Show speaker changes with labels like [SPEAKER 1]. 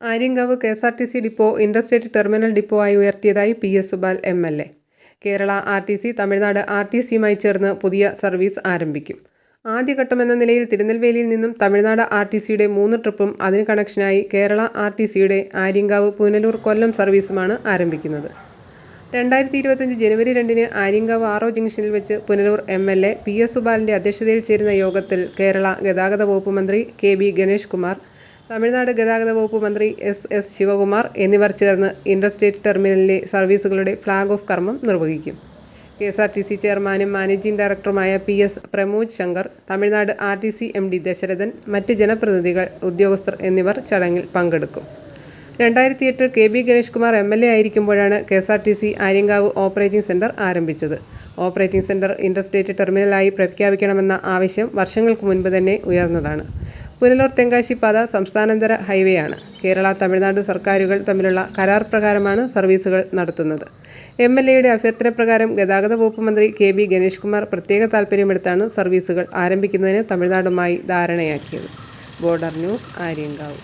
[SPEAKER 1] Aryankavu K S R T C depot interstate terminal depot ആയി ഉയർത്തിയതായി P S Subal M L A. Kerala R T C Tamil Nadu R T സിയുമായി ചേർന്ന് പുതിയ service ആരംഭിക്കും. ആദ്യഘട്ടമെന്ന നിലയിൽ തിരുനെൽവേലിയിൽ നിന്നും Tamil Nadu R T സിയുടെ മൂന്ന് ട്രിപ്പും അതിന് കണക്ഷനായി കേരള ആർ ടി സിയുടെ ആര്യങ്കാവ് പുനലൂർ കൊല്ലം സർവീസുമാണ് ആരംഭിക്കുന്നത്. രണ്ടായിരത്തി ഇരുപത്തഞ്ച് ജനുവരി രണ്ടിന് ആര്യങ്കാവ് ആറോ ജംഗ്ഷനിൽ വെച്ച് Punalur M L A P S സുബാലിന്റെ അധ്യക്ഷതയിൽ ചേരുന്ന യോഗത്തിൽ കേരള ഗതാഗത വകുപ്പ് മന്ത്രി കെ ബി ഗണേഷ് കുമാർ തമിഴ്നാട് ഗതാഗത വകുപ്പ് മന്ത്രി എസ് എസ് ശിവകുമാർ എന്നിവർ ചേർന്ന് ഇൻഡർസ്റ്റേറ്റ് ടെർമിനലിലെ സർവീസുകളുടെ ഫ്ളാഗ് ഓഫ് കർമ്മം നിർവഹിക്കും. K S R T C ചെയർമാനും മാനേജിംഗ് ഡയറക്ടറുമായ P S Pramod Shankar Tamil Nadu R T C M D Dasharathan മറ്റ് ജനപ്രതിനിധികൾ ഉദ്യോഗസ്ഥർ എന്നിവർ ചടങ്ങിൽ പങ്കെടുക്കും. രണ്ടായിരത്തി എട്ടിൽ K B Ganesh Kumar M L A ആയിരിക്കുമ്പോഴാണ് K S R T C Aryankavu operating centre ആരംഭിച്ചത്. ഓപ്പറേറ്റിംഗ് സെന്റർ ഇൻഡസ്ട്രേറ്റ് ടെർമിനലായി പ്രഖ്യാപിക്കണമെന്ന ആവശ്യം വർഷങ്ങൾക്ക് മുൻപ് തന്നെ ഉയർന്നതാണ്. പുനലൂർ തെങ്കാശി പാത സംസ്ഥാനാന്തര ഹൈവേയാണ്. കേരള തമിഴ്നാട് സർക്കാരുകൾ തമ്മിലുള്ള കരാർ പ്രകാരമാണ് സർവീസുകൾ നടത്തുന്നത്. എം എൽ എയുടെ അഭ്യർത്ഥന പ്രകാരം ഗതാഗത വകുപ്പ് മന്ത്രി കെ ബി ഗണേഷ് കുമാർ പ്രത്യേക താൽപ്പര്യമെടുത്താണ് സർവീസുകൾ ആരംഭിക്കുന്നതിന് തമിഴ്നാടുമായി ധാരണയാക്കിയത്. Border news Aryankavu.